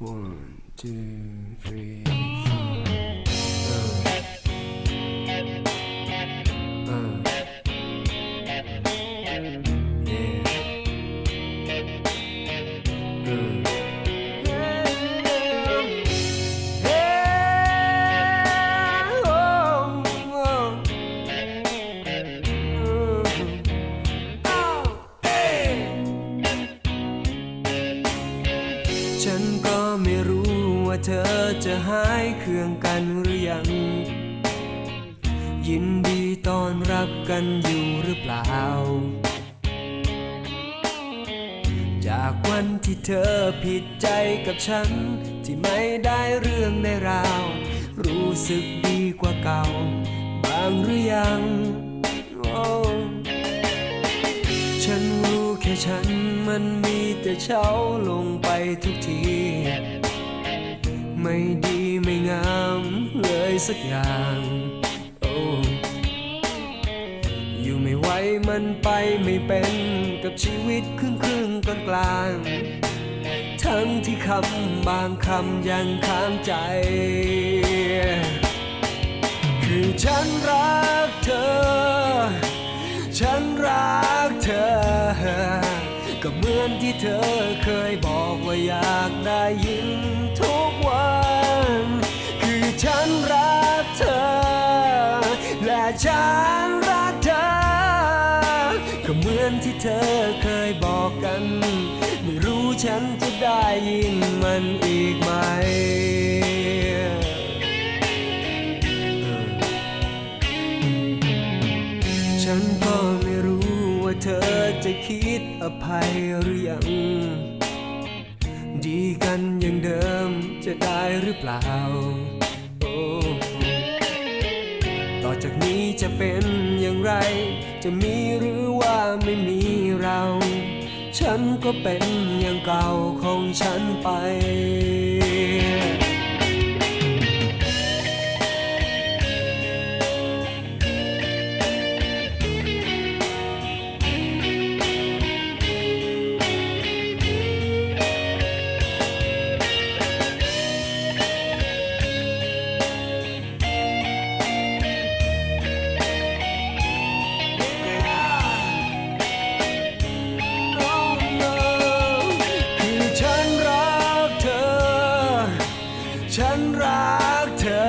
One, two, three, four. Uh. Uh. Yeah. Uh. เธอจะหายเครื่องกันหรือยัง ยินดีต้อนรับกันอยู่หรือเปล่า จากวันที่เธอผิดใจกับฉัน ที่ไม่ได้เรื่องในราว รู้สึกดีกว่าเก่า บางหรือยัง ฉันรู้แค่ฉันมันมีแต่เช้าลงไปทุกที ไม่ดีไม่งามเลยสักอย่าง โอ้อยู่ไม่ไหวมันไปไม่เป็นกับชีวิตครึ่งครึ่งกลางกลางทั้งที่คำบางคำยังค้างใจ คือฉันรักเธอ ฉันรักเธอ ก็เหมือนที่เธอเคยบอกว่าอยากได้ยิน ฉันรักเธอ ก็เหมือนที่เธอเคยบอกกัน ไม่รู้ฉันจะได้ยินมันอีกไหมฉันก็ไม่รู้ว่าเธอจะคิดอภัยหรือยัง ดีกันอย่างเดิมจะได้หรือเปล่า จากนี้จะเป็นอย่างไร จะมีหรือว่าไม่มีเรา ฉันก็เป็นอย่างเก่าของฉันไป รักเธอ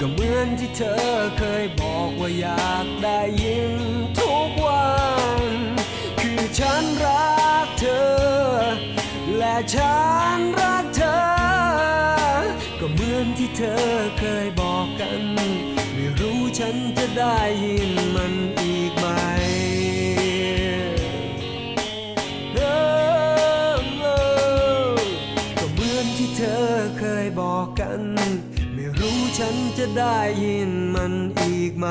ก็เหมือนที่เธอเคยบอกว่าอยากได้ยินทุกวัน คือฉันรักเธอ และฉันรักเธอ ก็เหมือนที่เธอเคยบอกกัน ไม่รู้ฉันจะได้ยินมัน ไม่รู้ฉันจะได้ยินมันอีกไหม